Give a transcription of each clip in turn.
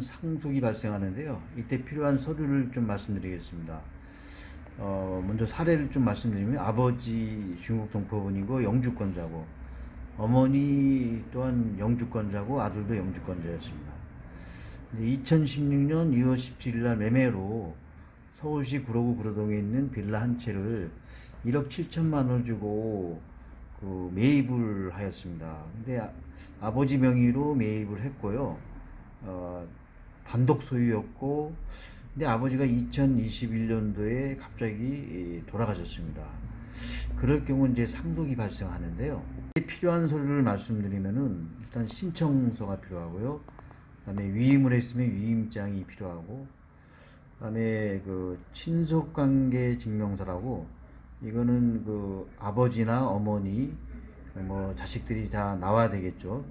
상속이 발생하는데요. 이때 필요한 서류를 좀 말씀드리겠습니다. 어, 먼저 사례를 좀 말씀드리면 아버지 중국 동포분이고 영주권자고 어머니 또한 영주권자고 아들도 영주권자였습니다. 2016년 2월 17일 날 매매로 서울시 구로구 구로동에 있는 빌라 한 채를 1억 7천만 원을 주고 그 매입을 하였습니다. 근데 아, 아버지 명의로 매입을 했고요. 어, 단독 소유였고, 근데 아버지가 2021년도에 갑자기 예, 돌아가셨습니다. 그럴 경우 이제 상속이 발생하는데요. 필요한 서류를 말씀드리면은 일단 신청서가 필요하고요. 그다음에 위임을 했으면 위임장이 필요하고, 그다음에 그 친속 관계 증명서라고 이거는 그 아버지나 어머니 뭐 자식들이 다 나와야 되겠죠.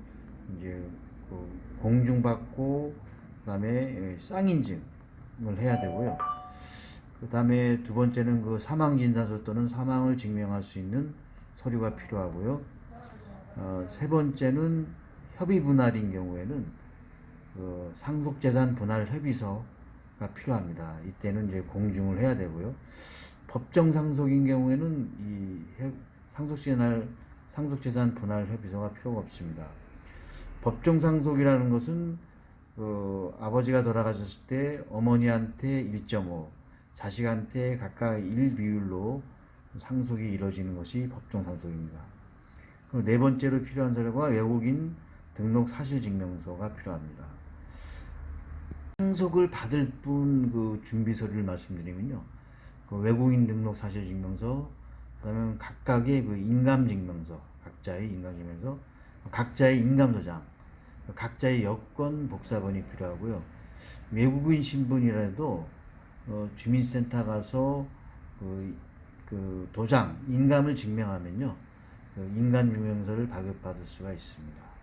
이제 그 공중받고 그다음에 쌍인증을 해야 되고요. 그다음에 두 번째는 그 사망 진단서 또는 사망을 증명할 수 있는 서류가 필요하고요. 어, 세 번째는 협의 분할인 경우에는 그 상속재산 분할 협의서가 필요합니다. 이때는 이제 공증을 해야 되고요. 법정 상속인 경우에는 이 협- 상속재산 상속재산 분할 협의서가 필요가 없습니다. 법정 상속이라는 것은 그 아버지가 돌아가셨을 때 어머니한테 1.5, 자식한테 각각 1 비율로 상속이 이루어지는 것이 법정 상속입니다. 그리고 네 번째로 필요한 서류가 외국인 등록 사실 증명서가 필요합니다. 상속을 받을 분그 준비 서류를 말씀드리면요. 그 외국인 등록 사실 증명서, 그다음에 각각의 그 인감 증명서, 각자의 인감 증명서, 각자의 인감 도장, 각자의 여권 복사본이 필요하고요. 외국인 신분이라도 어, 주민센터 가서 그, 그 도장, 인감을 증명하면요. 그 인감 증명서를 발급받을 수가 있습니다.